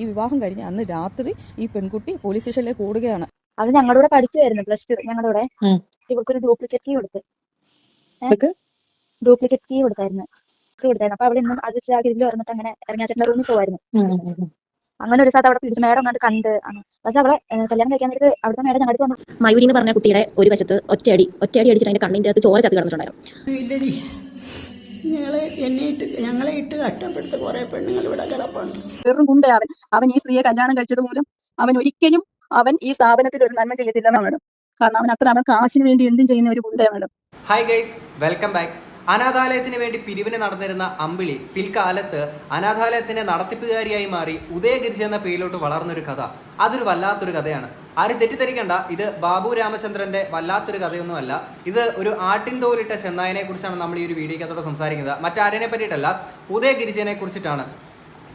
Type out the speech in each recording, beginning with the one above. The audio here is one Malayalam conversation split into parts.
ഈ വിവാഹം കഴിഞ്ഞ് അന്ന് രാത്രി ഈ പെൺകുട്ടി പോലീസ് സ്റ്റേഷനിലേക്ക് ഓടുകയാണ്. അത് ഞങ്ങളുടെ കൂടെ പഠിക്കുമായിരുന്നു പ്ലസ് ടു ഞങ്ങളുടെ ഇവർക്കൊരു. ഇവൾക്കൊരു ഡ്യൂപ്ലിക്കേറ്റ് കീ കൊടുത്ത്? ഡ്യൂപ്ലിക്കേറ്റ് കീ കൊടുത്തായിരുന്നു. കീ കൊടുത്തായിരുന്നു. അപ്പൊ അവിടെ ഇന്നും അത് ഇതിൽ വന്നിട്ട് അങ്ങനെ ഇറങ്ങിയാച്ചേട്ടന്റെ റൂമിൽ പോവായിരുന്നു. അങ്ങനെ ഒരു സ്ഥലത്ത് അവിടെ പിടിച്ച് മേഡം അങ്ങനെ കണ്ട് ആണ്. പക്ഷെ അവളെ കല്യാണം കഴിക്കാൻ നേരത്ത് അവിടുത്തെ മേഡം ഞങ്ങളുടെ വന്നു. മയൂരി എന്ന് പറഞ്ഞ കുട്ടിയുടെ ഒരു വശത്ത് ഒറ്റയടി ഒറ്റയടി അടിച്ചിട്ട് അതിന്റെ കണ്ണിന്റെ അകത്ത് ചോര ചത്തി കിടന്നിട്ടുണ്ടായിരുന്നു. ഞങ്ങളെ എന്നെ ഇട്ട് ഞങ്ങളെ ഇട്ട് കഷ്ടപ്പെടുത്ത കുറെ പെണ്ണുങ്ങൾ ഇവിടെ കിടപ്പുണ്ട്. വെറും അവൻ അവൻ ഈ സ്ത്രീയെ കല്യാണം കഴിച്ചത് മൂലം അവൻ ഒരിക്കലും അവൻ ഈ സ്ഥാപനത്തിൽ ഒരു നന്മ ചെയ്യത്തില്ല മാഡം. കാരണം അവൻ അത്ര അവൻ കാശിന് വേണ്ടി എന്തും ചെയ്യുന്ന ഒരു ഗുണ്ടയാണ് madam. Hi guys welcome back അനാഥാലയത്തിന് വേണ്ടി പിരിവിന് നടന്നിരുന്ന അമ്പിളി പിൽക്കാലത്ത് അനാഥാലയത്തിന്റെ നടത്തിപ്പുകാരിയായി മാറി ഉദയഗിരിജ എന്ന പേരിലോട്ട് വളർന്നൊരു കഥ. അതൊരു വല്ലാത്തൊരു കഥയാണ്. ആരും തെറ്റിദ്ധരിക്കേണ്ട. ഇത് ബാബു രാമചന്ദ്രന്റെ വല്ലാത്തൊരു കഥയൊന്നുമല്ല. ഇത് ഒരു ആട്ടിൻ തോലിട്ട ചെന്നായനെ കുറിച്ചാണ് നമ്മൾ ഈ ഒരു വീഡിയോക്കകത്തോടെ സംസാരിക്കുന്നത്. മറ്റാരനെ പറ്റിയിട്ടല്ല ഉദയഗിരിജനെ കുറിച്ചിട്ടാണ്.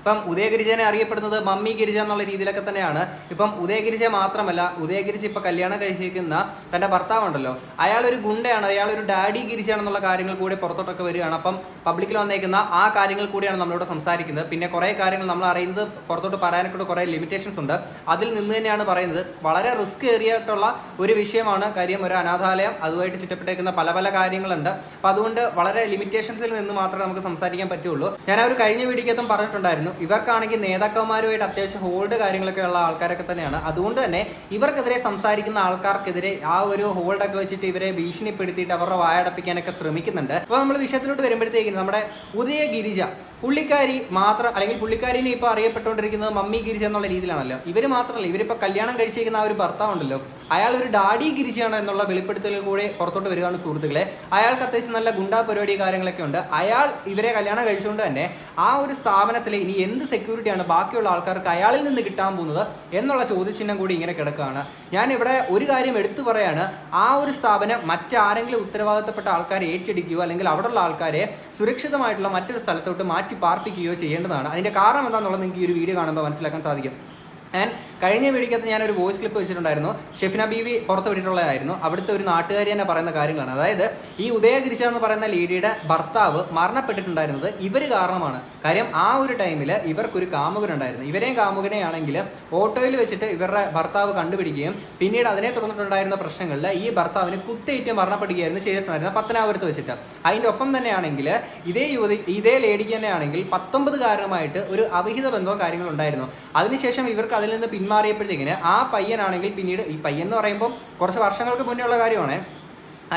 ഇപ്പം ഉദയഗിരിജനെ അറിയപ്പെടുന്നത് മമ്മി ഗിരിജ എന്നുള്ള രീതിയിലൊക്കെ തന്നെയാണ്. ഇപ്പം ഉദയഗിരിജ മാത്രമല്ല ഉദയഗിരിജ ഇപ്പം കല്യാണം കഴിച്ചിരിക്കുന്ന തന്റെ ഭർത്താവുണ്ടല്ലോ. അയാൾ ഒരു ഗുണ്ടയാണ് അയാൾ ഒരു ഡാഡി ഗിരിജയാണെന്നുള്ള കാര്യങ്ങൾ കൂടി പുറത്തോട്ടൊക്കെ വരികയാണ്. അപ്പം പബ്ലിക്കിൽ വന്നേക്കുന്ന ആ കാര്യങ്ങൾ കൂടിയാണ് നമ്മളിവിടെ സംസാരിക്കുന്നത്. പിന്നെ കുറേ കാര്യങ്ങൾ നമ്മൾ അറിയുന്നത് പുറത്തോട്ട് പറയാനൊക്കെ കുറേ ലിമിറ്റേഷൻസ് ഉണ്ട്. അതിൽ നിന്ന് തന്നെയാണ് പറയുന്നത്. വളരെ റിസ്ക് ഏറിയിട്ടുള്ള ഒരു വിഷയമാണ് കാര്യം ഒരു അനാഥാലയം അതുമായിട്ട് ചുറ്റപ്പെട്ടേക്കുന്ന പല പല കാര്യങ്ങളുണ്ട്. അപ്പം അതുകൊണ്ട് വളരെ ലിമിറ്റേഷൻസിൽ നിന്ന് മാത്രമേ നമുക്ക് സംസാരിക്കാൻ പറ്റുള്ളൂ. ഞാൻ ആ ഒരു കഴിഞ്ഞ വീഡിയോക്കകത്തും പറഞ്ഞിട്ടുണ്ടായിരുന്നു. ഇവർക്കാണെങ്കിൽ നേതാക്കന്മാരുമായിട്ട് അത്യാവശ്യം ഹോൾഡ് കാര്യങ്ങളൊക്കെ ഉള്ള ആൾക്കാരൊക്കെ തന്നെയാണ്. അതുകൊണ്ട് തന്നെ ഇവർക്കെതിരെ സംസാരിക്കുന്ന ആൾക്കാർക്കെതിരെ ആ ഒരു ഹോൾഡൊക്കെ വെച്ചിട്ട് ഇവരെ ഭീഷണിപ്പെടുത്തിയിട്ട് അവരുടെ വായടപ്പിക്കാനൊക്കെ ശ്രമിക്കുന്നുണ്ട്. അപ്പോൾ നമ്മൾ വിഷയത്തിലോട്ട് വരുമ്പോഴത്തേക്കും നമ്മുടെ ഉദയ ഗിരിജ പുള്ളിക്കാരി മാത്രം അല്ലെങ്കിൽ പുള്ളിക്കാരിനെ ഇപ്പോൾ അറിയപ്പെട്ടുകൊണ്ടിരിക്കുന്നത് മമ്മി ഗിരിജ എന്നുള്ള രീതിയിലാണല്ലോ. ഇവർ മാത്രമല്ല ഇവരിപ്പോൾ കല്യാണം കഴിച്ചിരിക്കുന്ന ആ ഒരു ഭർത്താവുണ്ടല്ലോ. അയാൾ ഒരു ഡാഡി ഗിരിജയാണ് എന്നുള്ള വെളിപ്പെടുത്തലിൽ കൂടെ പുറത്തോട്ട് വരികയാണ് സുഹൃത്തുക്കളെ. അയാൾക്ക് അത്യാവശ്യം നല്ല ഗുണ്ടാ പരിപാടി കാര്യങ്ങളൊക്കെ ഉണ്ട്. അയാൾ ഇവരെ കല്യാണം കഴിച്ചുകൊണ്ട് തന്നെ ആ ഒരു സ്ഥാപനത്തിലെ ഇനി എന്ത് സെക്യൂരിറ്റിയാണ് ബാക്കിയുള്ള ആൾക്കാർക്ക് അയാളിൽ നിന്ന് കിട്ടാൻ പോകുന്നത് എന്നുള്ള ചോദ്യചിഹ്നം കൂടി ഇങ്ങനെ കിടക്കുകയാണ്. ഞാൻ ഇവിടെ ഒരു കാര്യം എടുത്തു പറയാണ്. ആ ഒരു സ്ഥാപനം മറ്റാരെങ്കിലും ഉത്തരവാദിത്തപ്പെട്ട ആൾക്കാരെ ഏറ്റെടുക്കുകയോ അല്ലെങ്കിൽ അവിടെയുള്ള ആൾക്കാരെ സുരക്ഷിതമായിട്ടുള്ള മറ്റൊരു സ്ഥലത്തോട്ട് മാറ്റി പാർപ്പിക്കുകയോ ചെയ്യേണ്ടതാണ്. അതിന്റെ കാരണം എന്താണെന്നുള്ളത് നിങ്ങൾക്ക് ഈ ഒരു വീഡിയോ കാണുമ്പോൾ മനസ്സിലാക്കാൻ സാധിക്കും. ആൻഡ് കഴിഞ്ഞ വീഡിയോക്കകത്ത് ഞാൻ ഒരു വോയിസ് ക്ലിപ്പ് വെച്ചിട്ടുണ്ടായിരുന്നു. ഷെഫിന ബീവി പുറത്ത് വിട്ടിട്ടുള്ളതായിരുന്നു. അവിടുത്തെ ഒരു നാട്ടുകാരി തന്നെ പറയുന്ന കാര്യങ്ങളാണ്. അതായത് ഈ ഉദയഗിരിച്ച എന്ന് പറയുന്ന ലേഡിയുടെ ഭർത്താവ് മരണപ്പെട്ടിട്ടുണ്ടായിരുന്നത് ഇവർ കാരണമാണ്. കാര്യം ആ ഒരു ടൈമിൽ ഇവർക്കൊരു കാമുകനുണ്ടായിരുന്നു ഇവരെയും കാമുകനെയാണെങ്കിൽ ഓട്ടോയിൽ വെച്ചിട്ട് ഇവരുടെ ഭർത്താവ് കണ്ടുപിടിക്കുകയും പിന്നീട് അതിനെ തുടർന്നിട്ടുണ്ടായിരുന്ന പ്രശ്നങ്ങളിൽ ഈ ഭർത്താവിന് കുത്തേറ്റ് മരണപ്പെടുകയായിരുന്നു ചെയ്തിട്ടുണ്ടായിരുന്നത് പത്തനാപുരത്ത് വെച്ചിട്ട്. അതിന്റെ ഒപ്പം തന്നെയാണെങ്കിൽ ഇതേ യുവതി ഇതേ ലേഡിക്ക് തന്നെയാണെങ്കിൽ പത്തൊമ്പത് കാരണമായിട്ട് ഒരു അവിഹിത ബന്ധവും കാര്യങ്ങളും ഉണ്ടായിരുന്നു. അതിനുശേഷം ഇവർക്ക് അതിൽ നിന്ന് പിന്മാറിയപ്പോഴത്തേക്കിന് ആ പയ്യനാണെങ്കിൽ പിന്നീട് ഈ പയ്യൻ എന്ന് പറയുമ്പോൾ കുറച്ച് വർഷങ്ങൾക്ക് മുന്നേ ഉള്ള കാര്യമാണ്.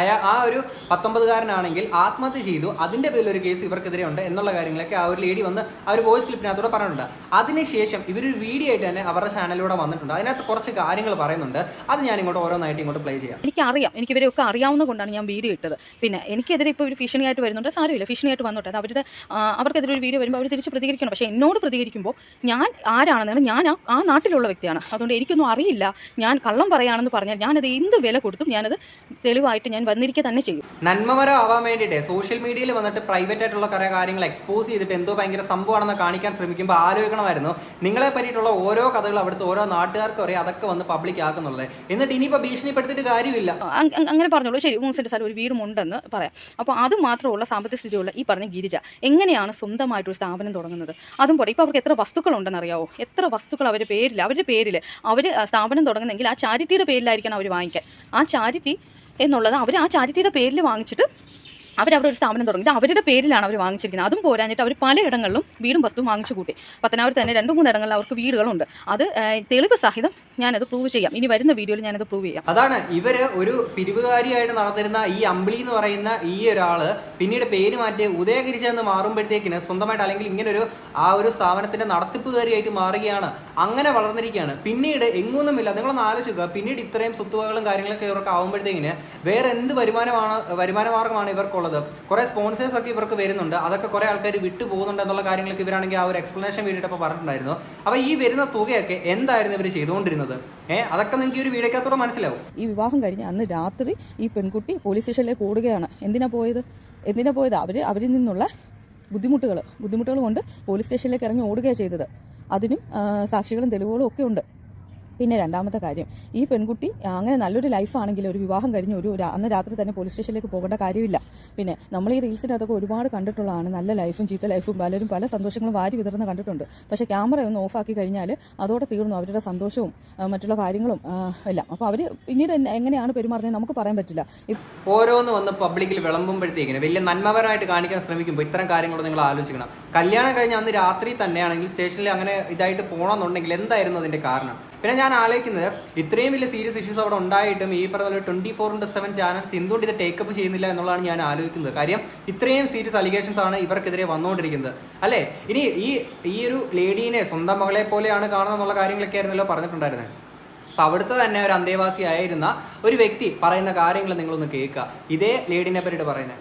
അയാ ആ ഒരു പത്തൊമ്പതുകാരനാണെങ്കിൽ ആത്മഹത്യ ചെയ്തു. അതിന്റെ പേരിൽ ഒരു കേസ് ഇവർക്കെതിരെ ഉണ്ട് എന്നുള്ള കാര്യങ്ങളൊക്കെ ആ ഒരു ലേഡി വന്ന് ആ ഒരു വോയിസ് ക്ലിപ്പിനകത്തൂടെ പറഞ്ഞിട്ടുണ്ട്. അതിനുശേഷം ഇവരൊരു വീഡിയോ ആയിട്ട് തന്നെ അവരുടെ ചാനലിലൂടെ വന്നിട്ടുണ്ട്. അതിനകത്ത് കുറച്ച് കാര്യങ്ങൾ പറയുന്നുണ്ട്. അത് ഞാൻ ഇങ്ങോട്ട് ഓരോന്നായിട്ട് ഇങ്ങോട്ട് പ്ലേ ചെയ്യാം. എനിക്കറിയാം. എനിക്ക് ഇവരെയൊക്കെ അറിയാവുന്ന കൊണ്ടാണ് ഞാൻ വീഡിയോ ഇട്ടത്. പിന്നെ എനിക്കെതിരെ ഇപ്പോൾ ഒരു ഭീഷണിയായിട്ട് വരുന്നുണ്ട്. സാരമില്ല. ഭീഷണിയായിട്ട് വന്നോട്ടെ. അത് അവരുടെ അവർക്കെതിരെ ഒരു വീഡിയോ വരുമ്പോൾ അവർ തിരിച്ച് പ്രതികരിക്കണം. പക്ഷേ എന്നോട് പ്രതികരിക്കുമ്പോൾ ഞാൻ ആരാണെന്നാണ് ഞാൻ ആ നാട്ടിലുള്ള വ്യക്തിയാണ്. അതുകൊണ്ട് എനിക്കൊന്നും അറിയില്ല. ഞാൻ കള്ളം പറയുകയാണെന്ന് പറഞ്ഞാൽ ഞാനത് എന്ത് വില കൊടുത്തും ഞാനത് തെളിവായിട്ട് ഞാൻ വന്നിരിക്കുക തന്നെ ചെയ്യും. നന്മമരം ആവാൻ വേണ്ടിയിട്ട് സോഷ്യൽ മീഡിയയിൽ വന്നിട്ട് പ്രൈവറ്റ് ആയിട്ടുള്ള കുറേ കാര്യങ്ങൾ എക്സ്പോസ് ചെയ്തിട്ട് എന്തോ ഭയങ്കര സംഭവമാണെന്ന് കാണിക്കാൻ ശ്രമിക്കുമ്പോൾ ആലോചിക്കണമായിരുന്നു. നിങ്ങളെ പറ്റിയിട്ടുള്ള ഓരോ കഥകൾ അവിടുത്തെ ഓരോ നാട്ടുകാർക്ക് അറിയാം. അതൊക്കെ വന്ന് പബ്ലിക് ആക്കുന്നുള്ളത്. എന്നിട്ട് ഇനിയിപ്പോൾ ഭീഷണിപ്പെടുത്തിട്ട് കാര്യമില്ല. അങ് അങ് അങ്ങനെ പറഞ്ഞോളൂ. ശരി മൂന്ന് സെന്റ് സ്ഥലം ഒരു വീടും ഉണ്ടെന്ന് പറയാം. അപ്പോൾ അത് മാത്രമുള്ള സാമ്പത്തിക സ്ഥിതിയുള്ള ഈ പറഞ്ഞ ഗിരിജ എങ്ങനെയാണ് സ്വന്തമായിട്ടൊരു സ്ഥാപനം തുടങ്ങുന്നത്? അതും പോട്ടെ ഇപ്പോൾ അവർക്ക് എത്ര വസ്തുക്കളുണ്ടെന്ന് അറിയാവോ എത്ര വസ്തുക്കൾ അവരുടെ പേരിൽ അവരുടെ പേരിൽ അവർ സ്ഥാപനം തുടങ്ങുന്നെങ്കിൽ ആ ചാരിറ്റിയുടെ പേരിലായിരിക്കണം അവർ വാങ്ങിക്കാൻ. ആ ചാരിറ്റി എന്നുള്ളത് അവർ ആ ചാരിറ്റിയുടെ പേരിൽ വാങ്ങിച്ചിട്ട് അവരവിടെ ഒരു സ്ഥാപനം തുടങ്ങി. അവരുടെ പേരിലാണ് അവർ വാങ്ങിച്ചിരിക്കുന്നത്. അതും പോരാഞ്ഞിട്ട് അവർ പലയിടങ്ങളിലും വീടും വസ്തുവും വാങ്ങിച്ചു കൂട്ടി. പത്തനാപുരത്ത് തന്നെ രണ്ട് മൂന്നിടങ്ങളിൽ അവർക്ക് വീടുകളുണ്ട്. അത് തെളിവ് സഹിതം ഞാനത് പ്രൂവ് ചെയ്യാം. ഇനി വരുന്ന വീഡിയോയിൽ ഞാനത് പ്രൂവ് ചെയ്യാം. അതാണ് ഇവർ ഒരു പിരിവുകാരിയായിട്ട് നടന്നിരുന്ന ഈ അമ്പിളി എന്ന് പറയുന്ന ഈ ഒരാൾ പിന്നീട് പേര് മാറ്റി ഉദയഗിരിച്ച മാറുമ്പോഴത്തേക്കിന് സ്വന്തമായിട്ട് അല്ലെങ്കിൽ ഇങ്ങനെ ഒരു ആ ഒരു സ്ഥാപനത്തിന്റെ നടത്തിപ്പുകാരിയായിട്ട് മാറുകയാണ്. അങ്ങനെ വളർന്നിരിക്കുകയാണ്. പിന്നീട് എങ്ങൊന്നുമില്ല. നിങ്ങളൊന്ന് ആലോചിക്കുക. പിന്നീട് ഇത്രയും സ്വത്തുവകളും കാര്യങ്ങളൊക്കെ ഇവർക്ക് ആവുമ്പോഴത്തേക്കിന് വേറെ എന്ത് വരുമാനമാണ് വരുമാന മാർഗമാണ് ഇവർക്കുള്ളത് കുറെ സ്പോൺസേഴ്സ് ഒക്കെ ഇവർക്ക് വരുന്നുണ്ട്. അതൊക്കെ കുറേ ആൾക്കാർ വിട്ടു പോകുന്നുണ്ട് എന്നുള്ള കാര്യങ്ങളൊക്കെ ഇവരാണെങ്കിൽ ആ ഒരു എക്സ്പ്ലനേഷൻ വേണ്ടിയിട്ടപ്പോൾ പറഞ്ഞിട്ടുണ്ടായിരുന്നു. അപ്പോൾ ഈ വരുന്ന തുകയൊക്കെ എന്തായിരുന്നു ഇവർ ചെയ്തുകൊണ്ടിരുന്നത്? ഏഹ് അതൊക്കെ നിങ്ങൾക്ക് ഒരു വീഡിയോക്കകത്തോടെ മനസ്സിലാവും. ഈ വിവാഹം കഴിഞ്ഞ് അന്ന് രാത്രി ഈ പെൺകുട്ടി പോലീസ് സ്റ്റേഷനിലേക്ക് ഓടുകയാണ്. എന്തിനാ പോയത്? എന്തിനാ പോയത്? അവർ അവരിൽ നിന്നുള്ള ബുദ്ധിമുട്ടുകൾ ബുദ്ധിമുട്ടുകൾ കൊണ്ട് പോലീസ് സ്റ്റേഷനിലേക്ക് ഇറങ്ങി ഓടുകയാണ് ചെയ്തത്. അതിനും സാക്ഷികളും തെളിവുകളും ഒക്കെ ഉണ്ട്. പിന്നെ രണ്ടാമത്തെ കാര്യം ഈ പെൺകുട്ടി അങ്ങനെ നല്ലൊരു ലൈഫാണെങ്കിൽ ഒരു വിവാഹം കഴിഞ്ഞ് ഒരു അന്ന് രാത്രി തന്നെ പോലീസ് സ്റ്റേഷനിലേക്ക് പോകേണ്ട കാര്യമില്ല. പിന്നെ നമ്മൾ ഈ റീൽസിനകത്തൊക്കെ ഒരുപാട് കണ്ടിട്ടുള്ളതാണ് നല്ല ലൈഫും ചീത്ത ലൈഫും പലരും പല സന്തോഷങ്ങളും വാരി വിതർന്ന് കണ്ടിട്ടുണ്ട്. പക്ഷേ ക്യാമറ ഒന്ന് ഓഫാക്കി കഴിഞ്ഞാൽ അതോടെ തീർന്നു അവരുടെ സന്തോഷവും മറ്റുള്ള കാര്യങ്ങളും എല്ലാം. അപ്പോൾ അവർ പിന്നീട് എങ്ങനെയാണ് പെരുമാറുന്നത് നമുക്ക് പറയാൻ പറ്റില്ല. ഓരോന്ന് വന്ന് പബ്ലിക്കിൽ വിളമ്പുമ്പോഴത്തേക്കിന് വലിയ നന്മപരമായിട്ട് കാണിക്കാൻ ശ്രമിക്കുമ്പോൾ ഇത്തരം കാര്യങ്ങൾ നിങ്ങൾ ആലോചിക്കണം. കല്യാണം കഴിഞ്ഞ അന്ന് രാത്രി തന്നെയാണെങ്കിൽ സ്റ്റേഷനിൽ അങ്ങനെ ഇതായിട്ട് പോകണമെന്നുണ്ടെങ്കിൽ എന്തായിരുന്നു അതിന്റെ കാരണം? പിന്നെ ഞാൻ ആലോചിക്കുന്നത് ഇത്രയും വലിയ സീരിയസ് ഇഷ്യൂസ് അവിടെ ഉണ്ടായിട്ടും ഈ പറഞ്ഞ twenty four into seven channels എന്തുകൊണ്ട് ഇത് ടേക്കപ്പ് ചെയ്യുന്നില്ല എന്നുള്ളതാണ് ഞാൻ ആലോചിക്കുന്നത്. കാര്യം ഇത്രയും സീരിയസ് അലിഗേഷൻസ് ആണ് ഇവർക്കെതിരെ വന്നുകൊണ്ടിരിക്കുന്നത്. അല്ലേ? ഇനി ഈ ഈ ഒരു ലേഡീനെ സ്വന്തം മകളെ പോലെയാണ് കാണുന്നത് എന്നുള്ള കാര്യങ്ങളൊക്കെ ആയിരുന്നല്ലോ പറഞ്ഞിട്ടുണ്ടായിരുന്നത് അപ്പോൾ അവിടുത്തെ തന്നെ ഒരു അന്തേവാസി ആയിരുന്ന ഒരു വ്യക്തി പറയുന്ന കാര്യങ്ങൾ നിങ്ങളൊന്ന് കേൾക്കുക. ഇതേ ലേഡിനെ പറ്റിയിട്ട് പറയുന്നത്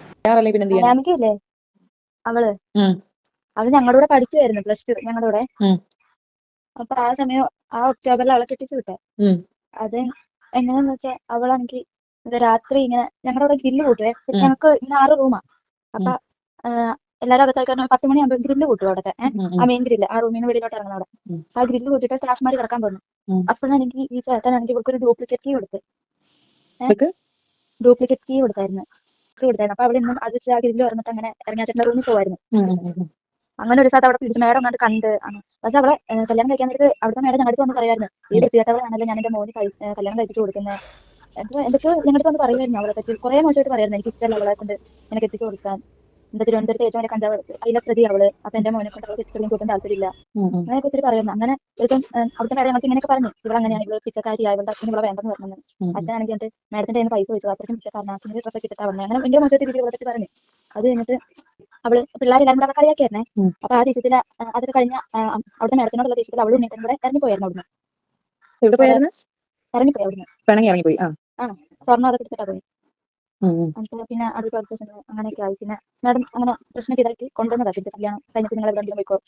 അവൾ. അവൾ ഞങ്ങളുടെ കൂടെ പഠിച്ചു വരുന്നു പ്ലസ് ടു ഞങ്ങളുടെ കൂടെ. അപ്പൊ ആ സമയം ആ ഒക്ടോബറിൽ അവളെ കെട്ടിച്ചു വിട്ടെ. അത് എങ്ങനെയാന്ന് വെച്ചാൽ അവളാണെങ്കിൽ രാത്രി ഇങ്ങനെ ഞങ്ങളുടെ അവിടെ ഗ്രില്ല് കൂട്ടുവേ. ഞങ്ങൾക്ക് ഇങ്ങനെ ആറ് റൂമാ. അപ്പൊ എല്ലാരും അകത്തായി കാരണം പത്ത് മണിയാകുമ്പോൾ ഗ്രില്ല് കൂട്ടും അവിടുത്തെ. ആ മെയിൻ ഗ്രില്ല് ആ റൂമിന് വെളിയിലോട്ട് ഇറങ്ങുന്ന അവിടെ. ആ ഗ്രില്ല് കൂട്ടിയിട്ട് സ്റ്റാഫ്മാർ കിടക്കാൻ പോകുന്നു ഉം. അപ്പോഴാണെങ്കിൽ ഈ ചേട്ടനാണെങ്കിൽ ഇവർക്ക് ഒരു ഡ്യൂപ്ലിക്കേറ്റ് കീ കൊടുത്ത്? ഡ്യൂപ്ലിക്കേറ്റ് കീ കൊടുത്തായിരുന്നു. കീ കൊടുത്തായിരുന്നു. അപ്പൊ അവിടെ നിന്നും അത് ആ ഗ്രില്ല് തുറന്നിട്ട് അങ്ങനെ ഇറങ്ങിയാച്ചേട്ടന്റെ റൂമിൽ പോവായിരുന്നു. അങ്ങനെ ഒരു സ്ഥലത്ത് അവിടെ പിടിച്ച് മേഡം കണ്ട് കണ്ട് പക്ഷെ അവളെ കല്യാണം കഴിക്കാൻ നേരത്ത് അവിടുത്തെ മേഡം ഞങ്ങളുടെ വന്ന് പറയായിരുന്നു ഈ വൃത്തികെട്ടവളാണല്ലോ ഞാൻ എന്റെ മോന് കല്യാണം കഴിപ്പിച്ചു കൊടുക്കുന്നത്? എന്തൊക്കെ എന്തൊക്കെ ഞങ്ങളുടെ വന്ന് പറയുമായിരുന്നു അവളെ പറ്റി. കുറെ മോശമായിട്ട് പറയായിരുന്നു എനിക്ക് ഇഷ്ടമല്ല അവളെ കൊണ്ട് എനിക്ക് എത്തിച്ചു കൊടുക്കാൻ. എന്താ തിരുവനന്തപുരത്ത് ഏറ്റവും വലിയ കഞ്ചാവ് അതിലെ പ്രതി അവൾ. അപ്പൊ എന്റെ മോനെ കൊണ്ട് അവളെ കെട്ടിച്ചു കൂട്ടാൻ താല്പര്യമില്ല. അങ്ങനെയൊക്കെ ഒത്തിരി പറയുന്നു. അങ്ങനെ ഏറ്റവും അവിടുത്തെ മേഡം ഞങ്ങൾക്ക് ഇങ്ങനെയൊക്കെ പറഞ്ഞു. ഇവിടെ അങ്ങനെയാണ് ഇവിടെ പിച്ചക്കാരി ഇവളുടെ അച്ഛനും ഇവിടെ വേണ്ടെന്ന് പറഞ്ഞു. അച്ഛനാണെങ്കിൽ എന്നിട്ട് മേഡത്തിന്റെ കയ്യിൽ പൈസ ചോദിച്ചു. അത്രയ്ക്കും പിച്ചക്കാരനാണ് ഡ്രസ്സൊക്കെ ഇട്ടിട്ടാ വന്നത് അങ്ങനെ ഭയങ്കര മോശമായിട്ട് രീതിയിൽ പറഞ്ഞു. അത് കഴിഞ്ഞിട്ട് അവൾ പിള്ളേരെല്ലാരും കൂടെ കളിയാക്കിയായിരുന്നേ. അപ്പൊ ആ ദേശത്തിന് അതൊക്കെ കഴിഞ്ഞ അവിടെ അവിടുത്തെ മേഡത്തിനോടുള്ള ദേശത്തിൽ അവളും ഉണ്ണിട്ടും കൂടെ ഇറങ്ങിപ്പോയായിരുന്നു അവിടുന്ന്. എവിടെ പോയായിരുന്നു? ഇറങ്ങിപ്പോയി അവിടുന്ന്. പിണങ്ങി ഇറങ്ങിപ്പോയി ആ. സ്വർണം അതൊക്കെ എടുത്തിട്ടാ പോയി. എന്നിട്ട് പിന്നെ അത് പോലീസ് സ്റ്റേഷനിൽ അങ്ങനെയൊക്കെ ആയി. പിന്നെ മാഡം അങ്ങനെ പ്രശ്നമൊക്കെ ഇതാക്കി കൊണ്ടുവന്നതാ. കല്യാണം കഴിഞ്ഞിട്ട് നിങ്ങൾ എവിടെയെങ്കിലും പോയിക്കോ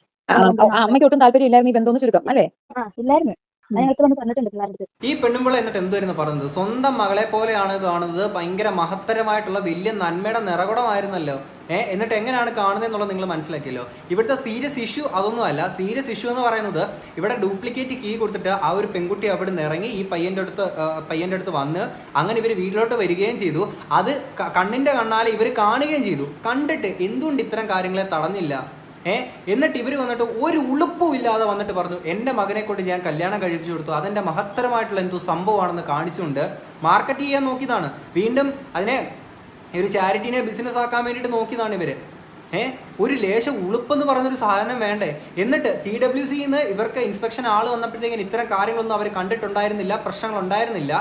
അമ്മയ്ക്ക് ഒട്ടും താല്പര്യം ഇല്ലായിരുന്നു ഈ ബന്ധം ചുരുക്കം അല്ലേ? ആ ഇല്ലായിരുന്നു. വന്ന് പറഞ്ഞിട്ടുണ്ട് പിള്ളേരുടെ ഈ പെണ്ണുമ്പോൾ എന്നിട്ട് എന്തായിരുന്നു പറഞ്ഞത് സ്വന്തം മകളെ പോലെയാണ് കാണുന്നത്. ഭയങ്കര മഹത്തരമായിട്ടുള്ള വലിയ നന്മയുടെ നിറകുടമായിരുന്നല്ലോ. ഏഹ് എന്നിട്ട് എങ്ങനെയാണ് കാണുന്നത് എന്നുള്ളത് നിങ്ങൾ മനസ്സിലാക്കിയല്ലോ. ഇവിടുത്തെ സീരിയസ് ഇഷ്യൂ അതൊന്നുമല്ല. സീരിയസ് ഇഷ്യൂ എന്ന് പറയുന്നത് ഇവിടെ ഡ്യൂപ്ലിക്കേറ്റ് കീ കൊടുത്തിട്ട് ആ ഒരു പെൺകുട്ടി അവിടെ നിന്ന് ഇറങ്ങി ഈ പയ്യന്റെ അടുത്ത് പയ്യന്റെ പയ്യന്റെ അടുത്ത് വന്ന് അങ്ങനെ ഇവർ വീട്ടിലോട്ട് വരികയും ചെയ്തു. അത് കണ്ണിന്റെ കണ്ണിന്റെ കണ്ണാലെ ഇവർ കാണുകയും ചെയ്തു. കണ്ടിട്ട് എന്തുകൊണ്ട് ഇത്തരം കാര്യങ്ങളെ തടഞ്ഞില്ല? എന്നിട്ട് ഇവർ വന്നിട്ട് ഒരു ഉളുപ്പും ഇല്ലാതെ വന്നിട്ട് പറഞ്ഞു എന്റെ മകനെ കൊണ്ട് ഞാൻ കല്യാണം കഴിപ്പിച്ചു കൊടുത്തു. അതെന്റെ മഹത്തരമായിട്ടുള്ള എന്തോ സംഭവമാണെന്ന് കാണിച്ചുകൊണ്ട് മാർക്കറ്റ് ചെയ്യാൻ നോക്കിയതാണ്. വീണ്ടും അതിനെ ഒരു ചാരിറ്റീനെ ബിസിനസ് ആക്കാൻ വേണ്ടിയിട്ട് നോക്കിയതാണ് ഇവർ ഏഹ് ഒരു ലേശം ഉളുപ്പെന്ന് പറഞ്ഞൊരു സാധനം വേണ്ടേ? എന്നിട്ട് സി ഡബ്ല്യു സിന്ന് ഇവർക്ക് ഇൻസ്പെക്ഷൻ ആൾ വന്നപ്പോഴത്തേക്കും ഇത്തരം കാര്യങ്ങളൊന്നും അവർ കണ്ടിട്ടുണ്ടായിരുന്നില്ല പ്രശ്നങ്ങൾ ഉണ്ടായിരുന്നില്ല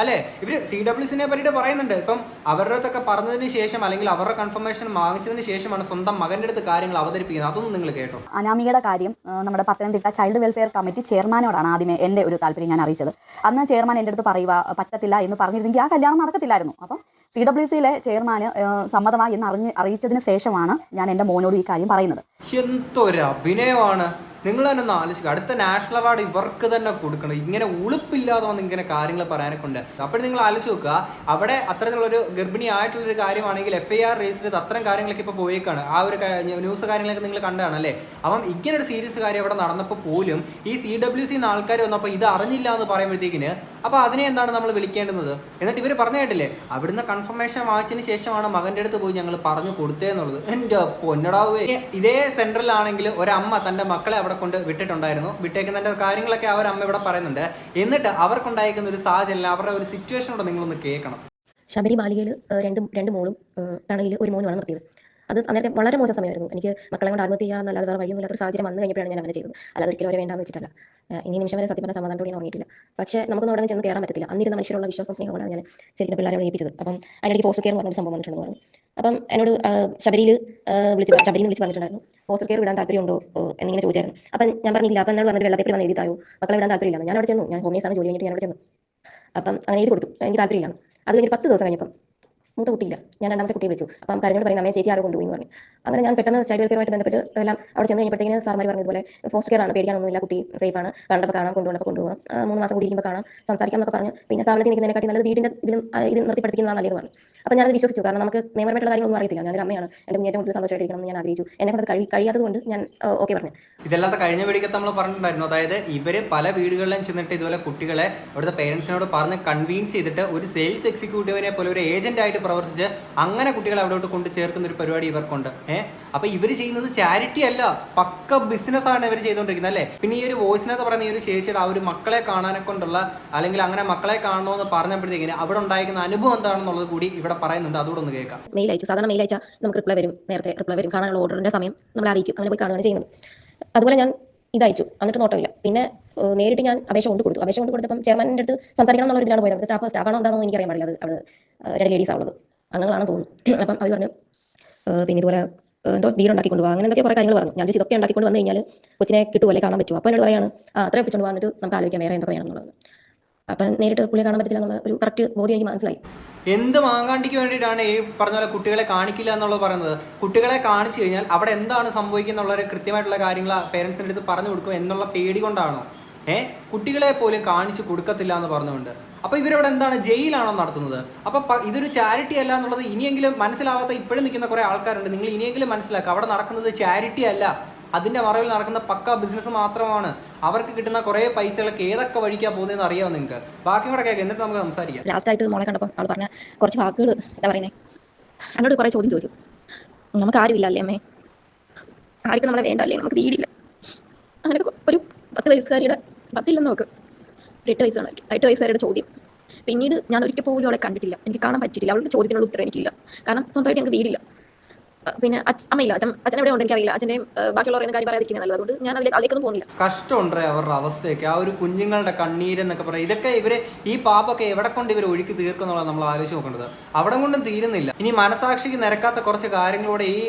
അല്ലേ? ഇവർ സി ഡബ്ല്യു സിനെ പറ്റിയിട്ട് പറയുന്നുണ്ട്. ഇപ്പം അവരുടെ അടുത്തൊക്കെ പറഞ്ഞതിന് ശേഷം അല്ലെങ്കിൽ അവരുടെ കൺഫർമേഷൻ വാങ്ങിച്ചതിന് ശേഷമാണ് സ്വന്തം മകന്റെ അടുത്ത് കാര്യങ്ങൾ അവതരിപ്പിക്കുന്നത്. അതൊന്നും നിങ്ങൾ കേട്ടോ? അനാമികയുടെ കാര്യം നമ്മുടെ പത്തനംതിട്ട ചൈൽഡ് വെൽഫെയർ കമ്മിറ്റി ചെയർമാനോടാണ് ആദ്യമേ എന്റെ ഒരു താല്പര്യം ഞാൻ അറിയിച്ചത്. അന്ന് ചെയർമാൻ എന്റെ അടുത്ത് പറയുക പറ്റത്തില്ല എന്ന് പറഞ്ഞിരുന്നെങ്കിൽ ആ കല്യാണം നടക്കത്തില്ലായിരുന്നു. അപ്പം സി ഡബ്ല്യു സിയിലെ ചെയർമാന് സമ്മതമായി എന്ന് അറിഞ്ഞ് അറിയിച്ചതിന് ശേഷമാണ് ഞാൻ എന്റെ മോനോട് ഈ കാര്യം പറയുന്നത്. എന്തൊരു അഭിനയമാണ്. നിങ്ങൾ തന്നെ ഒന്ന് ആലോചിക്കുക അടുത്ത നാഷണൽ അവാർഡ് ഇവർക്ക് തന്നെ കൊടുക്കണം. ഇങ്ങനെ ഉളുപ്പില്ലാതെ വന്ന് ഇങ്ങനെ കാര്യങ്ങൾ പറയാനൊക്കെ ഉണ്ട്. അപ്പോൾ നിങ്ങൾ ആലോചിച്ച് നോക്കുക. അവിടെ അത്തരത്തിലുള്ളൊരു ഗർഭിണി ആയിട്ടുള്ളൊരു കാര്യമാണെങ്കിൽ എഫ് ഐ ആർ രജിസ്റ്റർ ചെയ്ത് അത്തരം കാര്യങ്ങളൊക്കെ ഇപ്പോൾ പോയേക്കാണ്. ആ ഒരു ന്യൂസ് കാര്യങ്ങളൊക്കെ നിങ്ങൾ കണ്ടതാണ് അല്ലേ? അപ്പം ഇങ്ങനെ ഒരു സീരിയസ് കാര്യം അവിടെ നടന്നപ്പോൾ പോലും ഈ സി ഡബ്ല്യു സിന്ന് ആൾക്കാർ വന്നപ്പോൾ ഇത് അറിഞ്ഞില്ല എന്ന് പറയുമ്പോഴത്തേക്കിന് അപ്പോൾ അതിനെ എന്താണ് നമ്മൾ വിളിക്കേണ്ടുന്നത്? എന്നിട്ട് ഇവർ പറഞ്ഞു കേട്ടില്ലേ? അവിടുന്ന് കൺഫർമേഷൻ വാങ്ങിച്ചതിന് ശേഷമാണ് മകന്റെ അടുത്ത് പോയി ഞങ്ങൾ പറഞ്ഞു കൊടുത്തേ എന്നുള്ളത്. എന്റെ പൊന്നടാവേ. ഇതേ സെൻട്രലാണെങ്കിൽ ഒരമ്മ തന്റെ മക്കളെ അവിടെ കൊണ്ട് വിട്ടിട്ടുണ്ടായിരുന്നു. വിട്ടേക്കുന്നതിന്റെ കാര്യങ്ങളൊക്കെ ആ ഒരു അമ്മ ഇവിടെ പറയുന്നുണ്ട്. എന്നിട്ട് അവർക്കുണ്ടായിരിക്കുന്ന ഒരു സാഹചര്യം അവരുടെ ഒരു സിറ്റുവേഷൻ കൂടെ നിങ്ങളൊന്ന് കേൾക്കണം. ശബരിമാലികയിൽ രണ്ട് രണ്ട് മോളും തണലിൽ ഒരു മോനുമാണ് നിർത്തിയത്. അത് അന്നേരത്തെ വളരെ മോശം സമയമായിരുന്നു. എനിക്ക് മക്കളെ കൊണ്ട് ആത്മഹത്യ ചെയ്യാന്നല്ലാതെ വേറെ വഴിയൊന്നുമില്ലാത്ത ഒരു സാഹചര്യം വന്നു കഴിഞ്ഞപ്പോഴാണ് ഞാൻ അങ്ങനെ ചെയ്തത്. അല്ലാതെ ഒരിക്കലും അവരെ വേണ്ടാന്ന് വെച്ചിട്ടല്ല. ഇനി നിമിഷം വരെ സത്യം പറഞ്ഞ സമാധാനത്തോടെ ഞാൻ ഉറങ്ങിയിട്ടില്ല. പക്ഷേ നമുക്ക് അവിടെ ചെന്ന് കയറാൻ പറ്റില്ല അന്നിരുന്ന മനുഷ്യരുള്ള വിശ്വാസം സ്നേഹമാണ് ഞാൻ ശരിക്കും പിള്ളേരെ ഏൽപ്പിച്ചത് അപ്പം അതിനിടയ്ക്ക് പോസ്റ്റ് കെയർ പറഞ്ഞൊരു സംഭവം വന്നിട്ടുണ്ടെന്ന് പറഞ്ഞു. അപ്പം എന്നോട് ശബരിയിൽ വിളിച്ച് ശബരിയിൽ വിളിച്ച് പറഞ്ഞിട്ടുണ്ടായിരുന്നു. ഹോസ്റ്റൽ കെയർ വിടാൻ താല്പര്യമുണ്ടോ? എന്നിങ്ങനെ ചോദിച്ചായിരുന്നു. അപ്പം ഞാൻ പറഞ്ഞില്ല അപ്പം എന്നോട് പറഞ്ഞിട്ട് വെള്ളപ്പേപ്പർ വന്ന് എഴുതിത്തായോ? മക്കളെ വിടാൻ താല്പര്യമില്ല ഞാൻ അവിടെ ചെന്നു. ഞാൻ ഹോമിയസാണ് ജോലി കഴിഞ്ഞിട്ട് ഞാൻ അവിടെ ചെന്നു. അപ്പം അങ്ങനെ എഴുതി കൊടുത്തു. എനിക്ക് താല്പര്യമില്ല അത് കഴിഞ്ഞ് പത്ത് ദിവസം കഴിഞ്ഞപ്പം മൂത്ത കുട്ടിയില്ല. ഞാൻ രണ്ടാമത്തെ കുട്ടിയെ വിളിച്ചു. അപ്പം കരഞ്ഞോട് പറയുന്നത് അമ്മയെ ചേച്ചി ആരോ കൊണ്ടുപോയി എന്ന് പറഞ്ഞു. അങ്ങനെ ഞാൻ പെട്ടെന്ന് ചൈൽഡ് വെൽഫെയറുമായിട്ട് ബന്ധപ്പെട്ട് എല്ലാം അവിടെ ചെന്ന് കഴിഞ്ഞപ്പോഴത്തേക്കും സാർമാർ പറഞ്ഞതുപോലെ ഫോസ്റ്റ് കെയർ ആണ്. പേടിക്കാനൊന്നുമില്ല. കുട്ടി സേഫ് ആണ്. കണ്ടപ്പോൾ കാണാം. കൊണ്ടുപോകണപ്പോൾ കൊണ്ടുപോകാം. മൂന്ന് മാസം കൂടി ഇരിക്കുമ്പോൾ കാണാം. സംസാരിക്കാം എന്നൊക്കെ പറഞ്ഞു. പിന്നെ സ്ഥാപനത്തിൽ നിൽക്കുന്നതിനെക്കാട്ടി നല്ലത് വീടിന്റെ ഇതിലും ഇത് നിർത്തി പഠിപ്പിക്കുന്നതാണ് നല്ലതെന്ന് പറഞ്ഞു. അപ്പോൾ ഞാനത് വിശ്വസിച്ചു. കാരണം നമുക്ക് നിയമപരമായിട്ടുള്ള കാര്യങ്ങളൊന്നും അറിയത്തില്ല. ഞാനൊരു അമ്മയാണ്. എന്റെ കുഞ്ഞേറ്റം കൂടുതൽ സന്തോഷമായിട്ടിരിക്കണം എന്ന് ഞാൻ ആഗ്രഹിച്ചു. എന്നെ കൊണ്ട് കഴി കഴിയാത്തത് കൊണ്ട് ഞാൻ ഓക്കെ പറഞ്ഞു. ഇതല്ലാത്ത കഴിഞ്ഞ വീടിക്കത്ത് നമ്മൾ പറഞ്ഞിട്ടുണ്ടായിരുന്നു. അതായത് ഇവർ പല വീടുകളിലും ചെന്നിട്ട് ഇതുപോലെ കുട്ടികളെ അവിടുത്തെ പേരൻസിനോട് പറഞ്ഞ് കൺവീൻസ് ചെയ്തിട്ട് ഒരു സെയിൽസ് എക്സിക്യൂട്ടീവിനെ പോലെ ഒരു ഏജന്റ് ആയിട്ട് പ്രവർത്തിച്ച് അങ്ങനെ കുട്ടികളെ അവിടോട്ട് കൊണ്ട് ചേർക്കുന്ന ഒരു പരിപാടി ഇവർക്കുണ്ട്. ഏഹ് അപ്പൊ ഇവർ ചെയ്യുന്നത് ചാരിറ്റി അല്ല. പക്ക ബിസിനസ് ആണ് ഇവർ ചെയ്തുകൊണ്ടിരിക്കുന്നത് അല്ലേ? പിന്നെ ഈ ഒരു വോയിസിനകത്ത് പറയുന്ന ഈ ഒരു ചേച്ചിയുടെ ആ ഒരു മക്കളെ കാണാനെ കൊണ്ടുള്ള അല്ലെങ്കിൽ അങ്ങനെ മക്കളെ കാണണമെന്ന് പറഞ്ഞപ്പോഴത്തേക്കിന് അവിടെ ഉണ്ടായിരിക്കുന്ന അനുഭവം എന്താണെന്നുള്ളത് കൂടി ഇവിടെ പറയുന്നുണ്ട് അതുകൂടെ ഒന്ന് കേൾക്കാം. മെയിൽ അയച്ചു സാധാരണ മെയിൽ അയച്ചാൽ നമുക്ക് റിപ്ലൈ വരും. നേരത്തെ റിപ്ലൈ വരും. കാണാനുള്ള ഓർഡറിന്റെ സമയം നമ്മൾ അറിയിക്കും. അങ്ങനെ പോയി കാണുകയാണ് ചെയ്യുന്നത്. അതുപോലെ ഞാൻ ഇതയച്ചു. എന്നിട്ട് നോട്ടമില്ല. പിന്നെ നേരിട്ട് ഞാൻ അപേക്ഷ കൊണ്ട് കൊടുത്തു. അപേക്ഷ കൊണ്ട് കൊടുത്തപ്പം ചെയർമാനിന്റെ അടുത്ത് സംസാരിക്കണം എന്നുള്ള ഇതിലാണ് പോയത്. സ്റ്റാഫ് സ്റ്റാഫാണോ എനിക്ക് അറിയാൻ പാടില്ല. അത് അവിടെ രണ്ട് ലേഡീസ് ആവുള്ളത് അങ്ങനെയാണെന്ന് തോന്നുന്നു. അപ്പം അവർ പറഞ്ഞു പിന്നെ ഇതുപോലെ എന്തോ വീട് ഉണ്ടാക്കി കൊണ്ടുപോകാം അങ്ങനെ എന്തൊക്കെ കുറേ കാര്യങ്ങൾ പറഞ്ഞു. ഞാൻ ചോദിച്ചു ഇതൊക്കെ ഉണ്ടാക്കിക്കൊണ്ട് വന്നു കഴിഞ്ഞാൽ കൊച്ചിനെ കിട്ടുമല്ലേ കാണാൻ പറ്റുമോ അപ്പോൾ എന്നോട് പറയാണ് ആ അത്ര ഒപ്പിച്ചുകൊണ്ട് വന്നിട്ട് നമുക്ക് ആലോചിക്കാം വേറെ എന്തൊക്കെ വേണമെന്നുള്ളത് അപ്പം നേരിട്ട് പുള്ളിയെ കാണാൻ പറ്റില്ല ഒരു കറക്റ്റ് ബോധ്യം എനിക്ക് മനസ്സിലായി. എന്ത് മാങ്ങാണ്ടിക്ക് വേണ്ടിയിട്ടാണ് ഈ പറഞ്ഞ പോലെ കുട്ടികളെ കാണിക്കില്ല എന്നുള്ളത് പറയുന്നത്? കുട്ടികളെ കാണിച്ചു കഴിഞ്ഞാൽ അവിടെ എന്താണ് സംഭവിക്കുന്നുള്ള കൃത്യമായിട്ടുള്ള കാര്യങ്ങൾ പേരൻസിന്റെ അടുത്ത് പറഞ്ഞു കൊടുക്കും എന്നുള്ള പേടി കൊണ്ടാണോ? ഏഹ് കുട്ടികളെ പോലും കാണിച്ചു കൊടുക്കത്തില്ല എന്ന് പറഞ്ഞുകൊണ്ട്. അപ്പൊ ഇവരവിടെ എന്താണ് ജയിലാണോ നടത്തുന്നത്? അപ്പൊ ഇതൊരു ചാരിറ്റി അല്ല എന്നുള്ളത് ഇനിയെങ്കിലും മനസ്സിലാവാത്ത ഇപ്പോഴും നിൽക്കുന്ന കുറെ ആൾക്കാരുണ്ട്. നിങ്ങൾ ഇനിയെങ്കിലും മനസ്സിലാക്കുക അവിടെ നടക്കുന്നത് ചാരിറ്റി അല്ല. അതിന്റെ മറവിൽ നടക്കുന്ന പക്ക ബിസിനസ് മാത്രമാണ് അവർക്ക് കിട്ടുന്ന കുറേ പൈസകളൊക്കെ ഏതൊക്കെ വഴിക്കാണ് പോകുന്നതെന്ന് അറിയാമോ നിങ്ങൾക്ക്? ബാക്കി കൂടെ കേൾക്കാം എന്നിട്ട് നമുക്ക് സംസാരിക്കാം. ലാസ്റ്റ് ആയിട്ട് മോളെ കണ്ടപ്പോൾ അവൾ പറഞ്ഞ കുറച്ച് വാക്കുകൾ എന്താ പറയുന്നത് എന്നോട് കുറേ ചോദ്യം ചോദിച്ചു. നമുക്ക് ആരുമില്ല അല്ലേ അമ്മേ? ആർക്കും നമ്മളെ വേണ്ട അല്ലേ? നമുക്ക് വീടില്ല. അങ്ങനെ ഒരു പത്ത് വയസ്സുകാരിയുടെ പത്തില്ലെന്ന് നോക്ക്. എട്ട് വയസ്സാണ്. എട്ട് വയസ്സുകാരുടെ ചോദ്യം. പിന്നീട് ഞാൻ ഒരിക്കൽ പോലും അവളെ കണ്ടിട്ടില്ല. എനിക്ക് കാണാൻ പറ്റിയിട്ടില്ല. അവളുടെ ചോദ്യത്തിനുള്ള ഉത്തരം എനിക്കില്ല. കാരണം സ്വന്തമായിട്ട് ഞങ്ങൾക്ക് വീടില്ല. പിന്നെ അമ്മയില്ല. അച്ഛൻ അച്ഛൻ എവിടെ ഉണ്ട് എനിക്കറിയില്ല. അച്ഛന്റെ ബാക്കിയുള്ളവരുടെ കാര്യം പറയാതിരിക്കുന്നത് നല്ലത്. അതുകൊണ്ട് ഞാൻ അതിലേക്ക് അതിലേക്കൊന്നും പോകുന്നില്ല കഷ്ടമുണ്ടേ അവരുടെ അവസ്ഥയൊക്കെ. ആ ഒരു കുഞ്ഞുങ്ങളുടെ കണ്ണീരെന്നൊക്കെ പറയാം. ഇതൊക്കെ ഇവർ ഈ പാപ്പൊക്കെ എവിടെ കൊണ്ട് ഇവർ ഒഴുക്കി തീർക്കുന്നുള്ള നമ്മൾ ആലോചിച്ച് നോക്കേണ്ടത്. അവിടെ കൊണ്ടും തീരുന്നില്ല. ഇനി മനസാക്ഷിക്ക് നിരക്കാത്ത കുറച്ച് കാര്യങ്ങളോടെ ഈ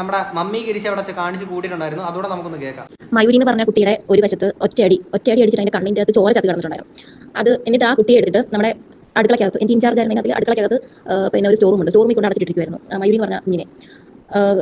നമ്മുടെ മമ്മി ഗിരിച്ച് അവിടെ കാണിച്ച് കൂട്ടിയിട്ടുണ്ടായിരുന്നു. അതോടെ നമുക്കൊന്ന് കേൾക്കാം. മയൂരി എന്ന് പറഞ്ഞ കുട്ടിയുടെ ഒരു വശത്ത് ഒറ്റയടി ഒറ്റയടി അടിച്ചിട്ട് അതിന്റെ കണ്ണിന്റെ അകത്ത് ചോര ചത്തി കിടന്നിട്ടുണ്ടായിരുന്നു. അത് എന്നിട്ട് ആ കുട്ടിയെ എടുത്തിട്ട് നമ്മുടെ അടുക്കളക്കകത്ത് എനിക്ക് ഇൻചാർജ് ആയിരുന്നു അതിൽ അടുക്കളക്കകത്ത് പിന്നെ ഒരു സ്റ്റോറും ഉണ്ട് സ്റ്റോർ കൊണ്ട് അടച്ചിട്ടിരിക്കുമായിരുന്നു മയൂരി എന്ന് പറഞ്ഞ ഇങ്ങനെ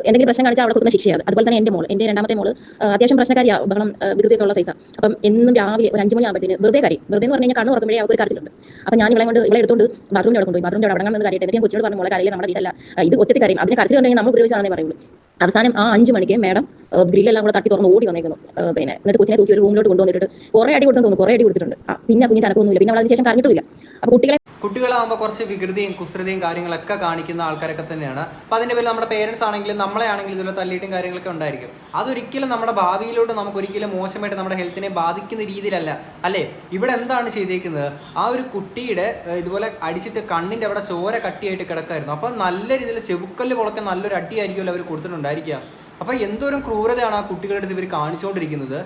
എന്തെങ്കിലും പ്രശ്നം കാണിച്ചാൽ അവിടെ കൊടുക്കുന്ന ശിക്ഷയാണ് അതുപോലെ തന്നെ എന്റെ മോൾ എന്റെ രണ്ടാമത്തെ മോൾ അത്യാവശ്യം പ്രശ്നക്കാരിയാണ് ബഹളം വികൃതിയൊക്കെ ഉള്ള സൈസ. അപ്പം എന്നും രാവിലെ ഒരു അഞ്ച് മണിയാകുമ്പോഴത്തേന് വെറുതെ കാര്യം. വെറുതെ എന്ന് പറഞ്ഞു കഴിഞ്ഞാൽ കണ്ണ് തുറക്കുമ്പോഴേ അവർക്ക് ഒരു കാര്യത്തിലുണ്ട് അപ്പം ഞാൻ ഇവിടെ കൊണ്ട് ഇവിടെ എടുത്തുകൊണ്ട് ബാത്റൂമിൽ അവിടെ കൊണ്ടുപോയി. ബാത്റൂമിൽ അവിടെ എന്ന് കാര്യമായിട്ട് എന്തെങ്കിലും കൊച്ചിനോട് പറഞ്ഞു മോളെ കാര്യം നമ്മുടെ വീടല്ല. ഇത് ഒത്തിരി കാര്യം. അതിന് കരച്ചിൽ നമ്മൾ ഉപയോഗിച്ചാണെന്നേ പറയുള്ളൂ. അവസാനം ആ അഞ്ച് മണിക്ക് മാഡം ഗ്രില്ലെല്ലാം കൂടെ തട്ടി തുറന്ന് ഓടി വന്നേക്കുന്നു. പിന്നെ എന്നിട്ട് കൊച്ചിനെ തൂക്കി ഒരു റൂമിലോട്ട് കൊണ്ടുവന്നിട്ട് കുറേ അടി കൊടുത്തു കുറേ അടി കൊടുത്തിട്ടുണ്ട്. പിന്നെ ആ കുഞ്ഞിന് അനക്കൊന്നുമില്ല പിന്നെ അവൾ അതിനുശേഷം കറിഞ്ഞിട്ടില്ല അപ്പോൾ കുട്ടികളെ കുട്ടികളാകുമ്പോൾ കുറച്ച് വികൃതിയും കുസൃതിയും കാര്യങ്ങളൊക്കെ കാണിക്കുന്ന ആൾക്കാരൊക്കെ തന്നെയാണ്. അപ്പോൾ അതിന്റെ പേര് നമ്മുടെ പേരൻസ് ആണെങ്കിലും നമ്മളെ ആണെങ്കിലും ഇതുപോലെ തല്ലിയിട്ടും കാര്യങ്ങളൊക്കെ ഉണ്ടായിരിക്കും. അതൊരിക്കലും നമ്മുടെ ഭാവിയിലോട്ട് നമുക്ക് ഒരിക്കലും മോശമായിട്ട് നമ്മുടെ ഹെൽത്തിനെ ബാധിക്കുന്ന രീതിയിലല്ല. അല്ലേ? ഇവിടെ എന്താണ് ചെയ്തേക്കുന്നത്? ആ ഒരു കുട്ടിയുടെ ഇതുപോലെ അടിച്ചിട്ട് കണ്ണിന്റെ അവിടെ ചോര കട്ടിയായിട്ട് കിടക്കായിരുന്നു. അപ്പോൾ നല്ല രീതിയിൽ ചെവുക്കല്ല് പൊളക്കെ നല്ലൊരു അടിയായിരിക്കുമല്ലോ അവർ കൊടുത്തിട്ടുണ്ടായിരിക്കുക. അപ്പോൾ എന്തോരം ക്രൂരതയാണ് ആ കുട്ടികളുടെ അടുത്ത് ഇവർ കാണിച്ചുകൊണ്ടിരിക്കുന്നത്?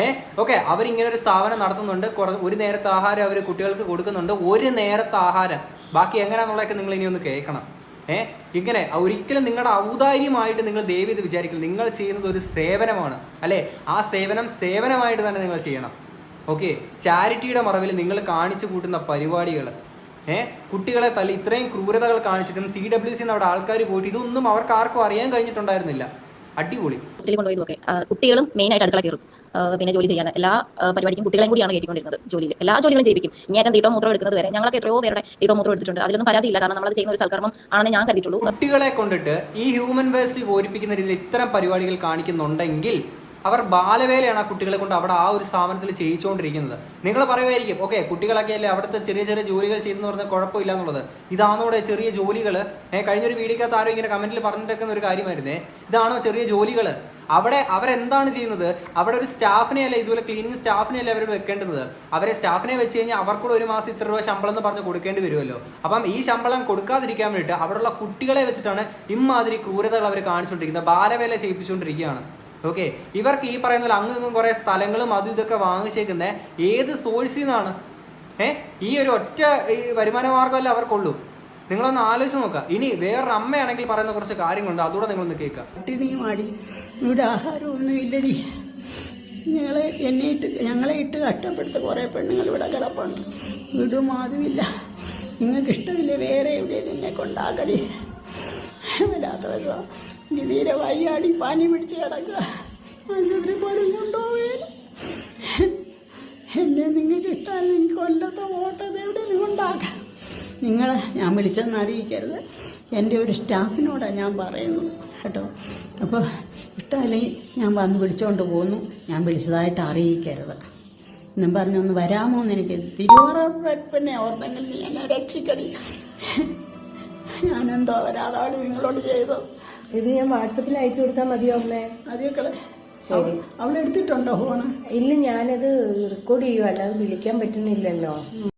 ഏഹ് ഓക്കെ അവരിങ്ങനെ ഒരു സ്ഥാപനം നടത്തുന്നുണ്ട്. കുറ ഒരു നേരത്തെ ആഹാരം അവർ കുട്ടികൾക്ക് കൊടുക്കുന്നുണ്ട്. ഒരു നേരത്തെ ആഹാരം. ബാക്കി എങ്ങനെയാണെന്നുള്ളതൊക്കെ നിങ്ങൾ ഇനി ഒന്ന് കേൾക്കണം. ഏഹ് ഇങ്ങനെ ഒരിക്കലും നിങ്ങളുടെ ഔദാര്യമായിട്ട് നിങ്ങൾ ദേവി ഇത് വിചാരിക്കില്ല നിങ്ങൾ ചെയ്യുന്നത് ഒരു സേവനമാണ്. അല്ലേ? ആ സേവനം സേവനമായിട്ട് തന്നെ നിങ്ങൾ ചെയ്യണം. ഓക്കെ? ചാരിറ്റിയുടെ മറവിൽ നിങ്ങൾ കാണിച്ചു കൂട്ടുന്ന പരിപാടികൾ ഏഹ് കുട്ടികളെ തല്ലി ഇത്രയും ക്രൂരതകൾ കാണിച്ചിട്ടും സി ഡബ്ല്യു സിന്ന് അവിടെ ആൾക്കാർ പോയിട്ട് ഇതൊന്നും അവർക്ക് ആർക്കും അറിയാൻ കഴിഞ്ഞിട്ടുണ്ടായിരുന്നില്ല. അടിപൊളി. കുട്ടികളും കൊണ്ടുപോയി നോക്കെ കുട്ടികളും മെയിനായിട്ട് അടുക്കള കയറും. പിന്നെ ജോലി ചെയ്യാൻ എല്ലാ പരിപാടിക്കും കുട്ടികളെയും കൂടിയാണ് കയറ്റിക്കൊണ്ടിരുന്നത് ജോലിയിൽ. എല്ലാ ജോലികളും ചെയ്യിപ്പിക്കും ഇനി ഏറ്റവും തീട്ടോ മൂത്രം എടുക്കുന്നത് വരെ ഞങ്ങൾക്ക് എത്രയോ പേരുടെ തീട്ടോ മൂത്രം എടുത്തിട്ടുണ്ട്. അതിലൊന്നും പരാതിയില്ല കാരണം നമ്മൾ ചെയ്യുന്ന ഒരു സൽക്കർമ്മം ആണെന്ന് ഞാൻ കരുതിയിട്ടുള്ളൂ. കുട്ടികളെ കൊണ്ടിട്ട് ഈ ഹ്യൂമൻ വേസ്റ്റ് പൂരിപ്പിക്കുന്ന രീതിയിൽ ഇത്തരം പരിപാടികൾ കാണിക്കുന്നുണ്ടെങ്കിൽ അവർ ബാലവേലയാണ് ആ കുട്ടികളെ കൊണ്ട് അവിടെ ആ ഒരു സ്ഥാപനത്തിൽ ചെയ്യിച്ചുകൊണ്ടിരിക്കുന്നത്. നിങ്ങൾ പറയുമായിരിക്കും ഓക്കെ കുട്ടികളൊക്കെ അല്ലേ അവിടുത്തെ ചെറിയ ചെറിയ ജോലികൾ ചെയ്തെന്ന് പറഞ്ഞാൽ കുഴപ്പമില്ല എന്നുള്ളത് ഇതാണോ ചെറിയ ജോലികൾ കഴിഞ്ഞൊരു വീഡിയോക്കകത്ത് ആരും ഇങ്ങനെ കമന്റിൽ പറഞ്ഞിട്ടേക്കുന്ന ഒരു കാര്യമായിരുന്നേ. ഇതാണോ ചെറിയ ജോലികൾ അവിടെ അവരെന്താണ് ചെയ്യുന്നത്? അവിടെ ഒരു സ്റ്റാഫിനെ അല്ലേ ഇതുപോലെ ക്ലീനിങ് സ്റ്റാഫിനെ അല്ലേ അവർ വെക്കേണ്ടത്? അവരെ സ്റ്റാഫിനെ വെച്ച് കഴിഞ്ഞാൽ അവർക്കൂടെ ഒരു മാസം ഇത്ര രൂപ ശമ്പളം എന്ന് പറഞ്ഞ് കൊടുക്കേണ്ടി വരുമല്ലോ. അപ്പം ഈ ശമ്പളം കൊടുക്കാതിരിക്കാൻ വേണ്ടിയിട്ട് അവിടെയുള്ള കുട്ടികളെ വെച്ചിട്ടാണ് ഇമാതിരി ക്രൂരതകൾ അവർ കാണിച്ചുകൊണ്ടിരിക്കുന്നത്. ബാലവേല ചെയ്യിപ്പിച്ചുകൊണ്ടിരിക്കുകയാണ്. ഓക്കെ ഇവർക്ക് ഈ പറയുന്ന പോലെ അങ്ങും കുറേ സ്ഥലങ്ങളും അതും ഇതൊക്കെ വാങ്ങിച്ചേക്കുന്നത് ഏത് സോഴ്സിൽ നിന്നാണ് ഏ ഈ ഒരു ഒറ്റ ഈ വരുമാന മാർഗമല്ല അവർക്കുള്ളൂ. നിങ്ങളൊന്ന് ആലോചിച്ച് നോക്കുക ഇനി വേറൊരു അമ്മയാണെങ്കിൽ പറയുന്ന കുറച്ച് കാര്യങ്ങളുണ്ട് അതുകൂടെ നിങ്ങളൊന്ന് കേൾക്കുക ഞങ്ങളെ എന്നെ ഇട്ട് ഞങ്ങളെ ഇട്ട് കഷ്ടപ്പെടുത്ത കുറേ പെണ്ണുങ്ങൾ ഇവിടെ കിടപ്പുണ്ട്. വീടും അതുമില്ല നിങ്ങൾക്ക് ഇഷ്ടമില്ല വേറെ എവിടെയും നിന്നെ കൊണ്ടാക്കടി? വല്ലാത്ത വിഷമം. എനിക്ക് തീരെ വയ്യാടി പനി പിടിച്ച് കിടക്കുക. എന്നെ നിങ്ങൾക്ക് ഇഷ്ടമല്ല എനിക്ക് കൊല്ലത്തെ ഓട്ടത് എവിടെ നിങ്ങളുണ്ടാക്കാം നിങ്ങളെ ഞാൻ വിളിച്ചെന്ന് അറിയിക്കരുത്. എന്റെ ഒരു സ്റ്റാഫിനോടാണ് ഞാൻ പറയുന്നു കേട്ടോ. അപ്പോൾ ഇഷ്ടമല്ലെങ്കിൽ ഞാൻ വന്ന് വിളിച്ചുകൊണ്ട് പോന്നു. ഞാൻ വിളിച്ചതായിട്ട് അറിയിക്കരുത്. എന്നും പറഞ്ഞൊന്ന് വരാമോ എന്ന് എനിക്ക് തിരുവറപ്പനെ ഓർത്തെങ്കിൽ നീ എന്നെ രക്ഷിക്കടി. ഞാനെന്തോ വരാതാണ് നിങ്ങളോട് ചെയ്തത്. ഇത് ഞാൻ വാട്സപ്പിൽ അയച്ചു കൊടുത്താൽ മതിയോ അമ്മേ? അതിയൊക്കെ അവളെടുത്തിട്ടുണ്ടോ ഫോണ്? ഇല്ല ഞാനത് റെക്കോർഡ് ചെയ്യുക അല്ലാതെ വിളിക്കാൻ പറ്റുന്നില്ലല്ലോ.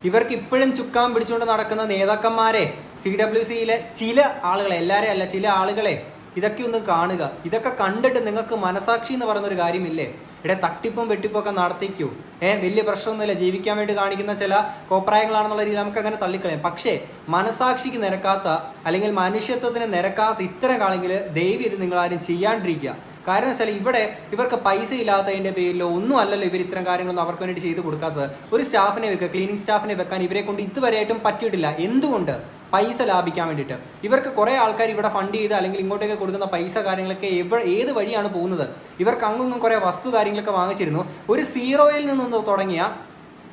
ഇവർക്ക് ഇപ്പോഴും ചുക്കാൻ പിടിച്ചുകൊണ്ട് നടക്കുന്ന നേതാക്കന്മാരെ സി ഡബ്ല്യു സിയിലെ ചില ആളുകളെ എല്ലാവരെയും അല്ല ചില ആളുകളെ ഇതൊക്കെ ഒന്ന് കാണുക. ഇതൊക്കെ കണ്ടിട്ട് നിങ്ങൾക്ക് മനസാക്ഷി എന്ന് പറയുന്ന ഒരു കാര്യമില്ലേ? ഇവിടെ തട്ടിപ്പും വെട്ടിപ്പും ഒക്കെ നടത്തിക്കൂ. ഏഹ് വലിയ പ്രശ്നമൊന്നുമില്ല. ജീവിക്കാൻ വേണ്ടി കാണിക്കുന്ന ചില കോപ്രായങ്ങളാണെന്നുള്ള രീതി നമുക്ക് അങ്ങനെ തള്ളിക്കളയാം. പക്ഷേ മനസാക്ഷിക്ക് നിരക്കാത്ത അല്ലെങ്കിൽ മനുഷ്യത്വത്തിന് നിരക്കാത്ത ഇത്തരം കാണെങ്കിൽ ദൈവം ഇത് നിങ്ങളാരും ചെയ്യാണ്ടിരിക്കുക. കാരണം വെച്ചാൽ ഇവിടെ ഇവർക്ക് പൈസ ഇല്ലാത്തതിന്റെ പേരിലോ ഒന്നും അല്ലല്ലോ ഇവർ ഇത്തരം കാര്യങ്ങളൊന്നും അവർക്ക് വേണ്ടി ചെയ്ത് കൊടുക്കാത്തത്. ഒരു സ്റ്റാഫിനെ വെക്കുക ക്ലീനിങ് സ്റ്റാഫിനെ വെക്കാൻ ഇവരെ കൊണ്ട് ഇതുവരെയായിട്ടും പറ്റിയിട്ടില്ല. എന്തുകൊണ്ട്? പൈസ ലാഭിക്കാൻ വേണ്ടിയിട്ട്. ഇവർക്ക് കുറേ ആൾക്കാർ ഇവിടെ ഫണ്ട് ചെയ്ത് അല്ലെങ്കിൽ ഇങ്ങോട്ടേക്ക് കൊടുക്കുന്ന പൈസ കാര്യങ്ങളൊക്കെ എവിടെ ഏത് വഴിയാണ് പോകുന്നത്? ഇവർക്ക് അങ്ങും കുറേ വസ്തു കാര്യങ്ങളൊക്കെ വാങ്ങിച്ചിരുന്നു. ഒരു സീറോയിൽ നിന്ന് തുടങ്ങിയ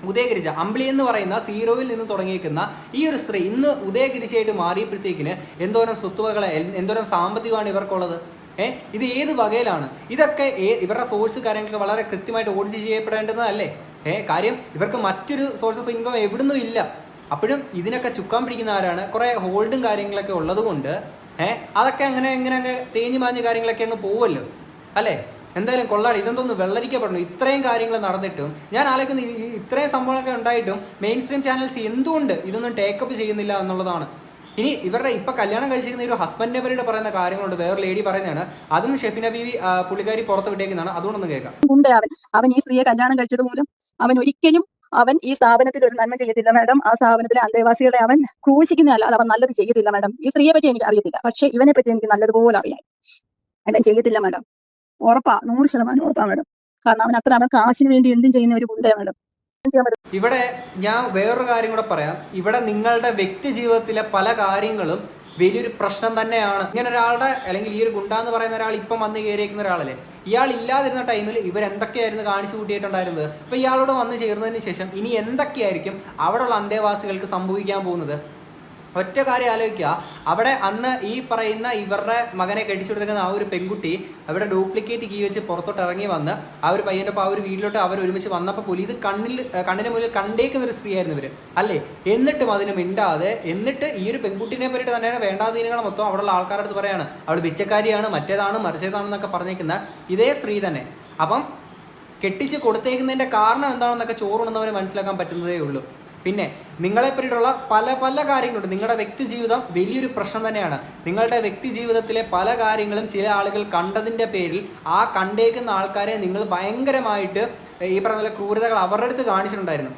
ഉദയഗിരിജ അമ്പിളി എന്ന് പറയുന്ന സീറോയിൽ നിന്ന് തുടങ്ങിയേക്കുന്ന ഈ ഒരു സ്ത്രീ ഇന്ന് ഉദയഗിരിജയായിട്ട് മാറിയപ്പോഴത്തേക്കിന് എന്തോരം സ്വത്തുവകളെ എന്തോരം സാമ്പത്തികമാണ് ഇവർക്കുള്ളത്? ഏ? ഇത് ഏത് വകയിലാണ്? ഇതൊക്കെ ഇവരുടെ സോഴ്സ് കാര്യങ്ങളൊക്കെ വളരെ കൃത്യമായിട്ട് ഓഡിറ്റ് ചെയ്യപ്പെടേണ്ടതല്ലേ? ഏ കാര്യം ഇവർക്ക് മറ്റൊരു സോഴ്സ് ഓഫ് ഇൻകം എവിടുന്നും ഇല്ല. അപ്പോഴും ഇതിനൊക്കെ ചുക്കാൻ പിടിക്കുന്ന ആരാണ്? കുറേ ഹോൾഡും കാര്യങ്ങളൊക്കെ ഉള്ളത് കൊണ്ട് ഏഹ് അതൊക്കെ അങ്ങനെ ഇങ്ങനെ അങ്ങ് തേഞ്ഞു മാഞ്ഞ കാര്യങ്ങളൊക്കെ അങ്ങ് പോവല്ലോ. അല്ലേ? എന്തായാലും കൊള്ളാടി ഇതെന്തൊന്ന് വെള്ളരിക്കപ്പെടണം. ഇത്രയും കാര്യങ്ങൾ നടന്നിട്ടും ഞാൻ ആലോചിക്കുന്ന ഇത്രയും സംഭവങ്ങളൊക്കെ ഉണ്ടായിട്ടും മെയിൻ സ്ട്രീം ചാനൽസ് എന്തുകൊണ്ട് ഇതൊന്നും ടേക്കപ്പ് ചെയ്യുന്നില്ല എന്നുള്ളതാണ്. ഇനി ഇവരുടെ ഇപ്പൊ കല്യാണം കഴിച്ചിരിക്കുന്ന ഒരു ഹസ്ബൻഡ് നബറിയുടെ പറയുന്ന കാര്യങ്ങളുണ്ട്. വേറെ ലേഡി പറയുന്നതാണ് അതും ഷെഫിന ആ, പുള്ളിക്കാരി പുറത്ത് വിട്ടേക്കുന്നതാണ്. അതുകൊണ്ടൊന്ന് കേൾക്കാം. ഉണ്ട് അവൻ. അവൻ ഈ സ്ത്രീയെ കല്യാണം കഴിച്ചത് മൂലം അവൻ ഒരിക്കലും അവൻ ഈ സ്ഥാപനത്തിൽ ഒരു നന്മ ചെയ്യത്തില്ല മാഡം. ആ സ്ഥാപനത്തിലെ അന്തേവാസികളെ അവൻ ക്രൂശിക്കുന്നതല്ല അവൻ നല്ലത് ചെയ്യത്തില്ല മാഡം. ഈ സ്ത്രീയെ പറ്റി എനിക്ക് അറിയത്തില്ല. പക്ഷെ ഇവനെ പറ്റി എനിക്ക് നല്ലതുപോലെ അറിയാം. അവൻ ചെയ്യത്തില്ല മാഡം. ഉറപ്പാ നൂറ് ശതമാനം ഉറപ്പാ മാഡം. കാരണം അവൻ അത്ര അവൻ കാശിന് വേണ്ടി എന്തും ചെയ്യുന്ന ഒരു ഗുണ്ടയാ മാഡം. ഇവിടെ ഞാൻ വേറൊരു കാര്യം കൂടെ പറയാം. ഇവിടെ നിങ്ങളുടെ വ്യക്തി ജീവിതത്തിലെ പല കാര്യങ്ങളും വലിയൊരു പ്രശ്നം തന്നെയാണ്. ഇങ്ങനെ ഒരാളുടെ അല്ലെങ്കിൽ ഈ ഒരു ഗുണ്ട എന്ന് പറയുന്ന ഒരാൾ ഇപ്പം വന്ന് കയറിയിരിക്കുന്ന ഒരാളല്ലേ? ഇയാൾ ഇല്ലാതിരുന്ന ടൈമിൽ ഇവർ എന്തൊക്കെയായിരുന്നു കാണിച്ചു കൂട്ടിയിട്ടുണ്ടായിരുന്നത്? അപ്പോൾ ഇയാളോട് വന്ന് ചേർന്നതിന് ശേഷം ഇനി എന്തൊക്കെയായിരിക്കും അവിടെയുള്ള അന്തേവാസികൾക്ക് സംഭവിക്കാൻ പോകുന്നത്? ഒറ്റ കാര്യം ആലോചിക്കുക. അവിടെ അന്ന് ഈ പറയുന്ന ഇവരുടെ മകനെ കെട്ടിച്ചു കൊടുക്കുന്ന ആ ഒരു പെൺകുട്ടി അവിടെ ഡ്യൂപ്ലിക്കേറ്റ് കീ വെച്ച് പുറത്തോട്ട് ഇറങ്ങി വന്ന് ആ ഒരു പയ്യന്റെ ആ ഒരു വീട്ടിലോട്ട് അവർ ഒരുമിച്ച് വന്നപ്പോൾ പോലും ഇത് കണ്ണിൽ കണ്ണിന് മുന്നിൽ കണ്ടേക്കുന്ന ഒരു സ്ത്രീ ആയിരുന്നു ഇവർ അല്ലേ? എന്നിട്ടും അതിന് മിണ്ടാതെ എന്നിട്ട് ഈ ഒരു പെൺകുട്ടിനെ പറ്റിയിട്ട് തന്നെയാണ് വേണ്ടാധീനങ്ങൾ മൊത്തം അവിടെയുള്ള ആൾക്കാരുടെ അടുത്ത് പറയാണ്. അവൾ പിച്ചക്കാരിയാണ് മറ്റേതാണ് മറിച്ചേതാണെന്നൊക്കെ പറഞ്ഞേക്കുന്ന ഇതേ സ്ത്രീ തന്നെ. അപ്പം കെട്ടിച്ച് കൊടുത്തേക്കുന്നതിന്റെ കാരണം എന്താണെന്നൊക്കെ ചോറുണ്ടെന്നവന് മനസ്സിലാക്കാൻ പറ്റുന്നതേ ഉള്ളൂ. പിന്നെ നിങ്ങളെ പറ്റിയിട്ടുള്ള പല പല കാര്യങ്ങളുണ്ട്. നിങ്ങളുടെ വ്യക്തി ജീവിതം വലിയൊരു പ്രശ്നം തന്നെയാണ്. നിങ്ങളുടെ വ്യക്തി ജീവിതത്തിലെ പല കാര്യങ്ങളും ചില ആളുകൾ കണ്ടതിന്റെ പേരിൽ ആ കണ്ടേക്കുന്ന ആൾക്കാരെ നിങ്ങൾ ഭയങ്കരമായിട്ട് ഈ പറഞ്ഞ ക്രൂരതകൾ അവരുടെ അടുത്ത് കാണിച്ചിട്ടുണ്ടായിരുന്നു.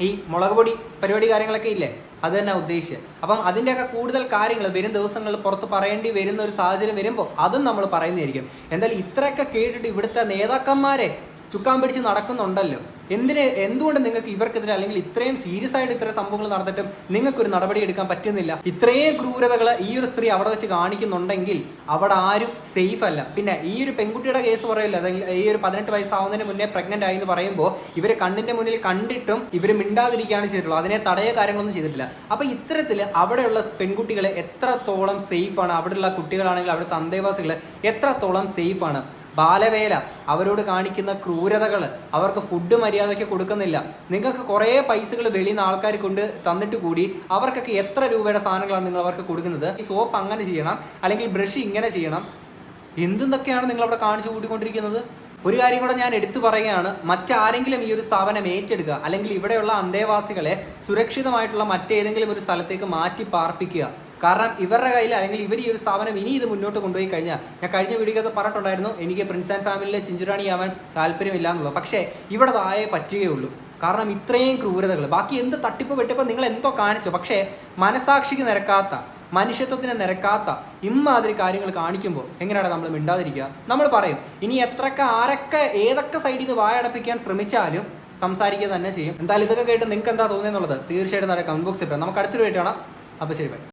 ഈ മുളക് പൊടി പരിപാടി കാര്യങ്ങളൊക്കെ ഇല്ലേ? അത് തന്നെ ഉദ്ദേശിച്ച് അപ്പം അതിന്റെയൊക്കെ കൂടുതൽ കാര്യങ്ങൾ വരും ദിവസങ്ങളിൽ പുറത്ത് പറയേണ്ടി വരുന്ന ഒരു സാഹചര്യം വരുമ്പോൾ അതും നമ്മൾ പറയുന്നതായിരിക്കും. എന്തായാലും ഇത്രയൊക്കെ കേട്ടിട്ട് ഇവിടുത്തെ നേതാക്കന്മാരെ ചുക്കാൻ പിടിച്ച് നടക്കുന്നുണ്ടല്ലോ. എന്തിന് എന്തുകൊണ്ട് നിങ്ങൾക്ക് ഇവർക്കെതിരെ അല്ലെങ്കിൽ ഇത്രയും സീരിയസ് ആയിട്ട് ഇത്തരം സംഭവങ്ങൾ നടന്നിട്ടും നിങ്ങൾക്കൊരു നടപടി എടുക്കാൻ പറ്റുന്നില്ല? ഇത്രയും ക്രൂരതകൾ ഈ ഒരു സ്ത്രീ അവിടെ വെച്ച് കാണിക്കുന്നുണ്ടെങ്കിൽ അവിടെ ആരും സേഫ് അല്ല. പിന്നെ ഈ ഒരു പെൺകുട്ടിയുടെ കേസ് പറയല്ലോ അല്ലെങ്കിൽ ഈ ഒരു പതിനെട്ട് വയസ്സാവുന്നതിന് മുന്നേ പ്രഗ്നന്റ് ആയി എന്ന് പറയുമ്പോൾ ഇവർ കണ്ണിന്റെ മുന്നിൽ കണ്ടിട്ടും ഇവർ മിണ്ടാതിരിക്കുകയാണ് ചെയ്തിട്ടുള്ളത്. അതിനെ തടയ കാര്യങ്ങളൊന്നും ചെയ്തിട്ടില്ല. അപ്പോൾ ഇത്തരത്തിൽ അവിടെയുള്ള പെൺകുട്ടികളെ എത്രത്തോളം സേഫ് ആണ്? അവിടെയുള്ള കുട്ടികളാണെങ്കിൽ അവിടുത്തെ അന്തേവാസികൾ എത്രത്തോളം സേഫ് ആണ്? ബാലവേല അവരോട് കാണിക്കുന്ന ക്രൂരതകൾ അവർക്ക് ഫുഡ് മര്യാദയ്ക്ക് കൊടുക്കുന്നില്ല. നിങ്ങൾക്ക് കുറേ പൈസകൾ വെളിയിൽ നിന്ന് ആൾക്കാർ കൊണ്ട് തന്നിട്ട് കൂടി അവർക്കൊക്കെ എത്ര രൂപയുടെ സാധനങ്ങളാണ് നിങ്ങൾ അവർക്ക് കൊടുക്കുന്നത്? ഈ സോപ്പ് അങ്ങനെ ചെയ്യണം അല്ലെങ്കിൽ ബ്രഷ് ഇങ്ങനെ ചെയ്യണം. എന്തെന്നൊക്കെയാണ് നിങ്ങളവിടെ കാണിച്ചു കൂട്ടിക്കൊണ്ടിരിക്കുന്നത്? ഒരു കാര്യം കൂടെ ഞാൻ എടുത്തു പറയുകയാണ് മറ്റാരെങ്കിലും ഈ ഒരു സ്ഥാപനം ഏറ്റെടുക്കുക അല്ലെങ്കിൽ ഇവിടെയുള്ള അന്തേവാസികളെ സുരക്ഷിതമായിട്ടുള്ള മറ്റേതെങ്കിലും ഒരു സ്ഥലത്തേക്ക് മാറ്റി പാർപ്പിക്കുക. കാരണം ഇവരുടെ കയ്യിൽ അല്ലെങ്കിൽ ഇവർ ഈ ഒരു സ്ഥാപനം ഇനി ഇത് മുന്നോട്ട് കൊണ്ടുപോയി കഴിഞ്ഞാൽ ഞാൻ കഴിഞ്ഞ വീഡിയോക്കകത്ത് പറഞ്ഞിട്ടുണ്ടായിരുന്നു എനിക്ക് പ്രിൻസ് ആൻഡ് ഫാമിലിയിലെ ചിഞ്ചുറാണി ആവാൻ താല്പര്യമില്ല എന്നുള്ളത്. പക്ഷേ ഇവിടെ താഴെ പറ്റുകയുള്ളൂ കാരണം ഇത്രയും ക്രൂരതകൾ ബാക്കി എന്ത് തട്ടിപ്പ് വെട്ടിപ്പോൾ നിങ്ങൾ എന്തോ കാണിച്ചു. പക്ഷേ മനസാക്ഷിക്ക് നിരക്കാത്ത മനുഷ്യത്വത്തിന് നിരക്കാത്ത ഇമ്മാതിരി കാര്യങ്ങൾ കാണിക്കുമ്പോൾ എങ്ങനെയാണ് നമ്മൾ മിണ്ടാതിരിക്കുക? നമ്മൾ പറയും ഇനി എത്രക്കെ ആരൊക്കെ ഏതൊക്കെ സൈഡിൽ നിന്ന് വായടപ്പിക്കാൻ ശ്രമിച്ചാലും സംസാരിക്കുക തന്നെ ചെയ്യും. എന്തായാലും ഇതൊക്കെ കേട്ട് നിങ്ങൾക്ക് എന്താ തോന്നിയെന്നുള്ളത്? തീർച്ചയായിട്ടും നമ്മുടെ കമന്റ് ബോക്സിൽ പറയാം. നമുക്ക് അടുത്തൊരു വീഡിയോ കാണാം. അപ്പോൾ ശരി ബൈ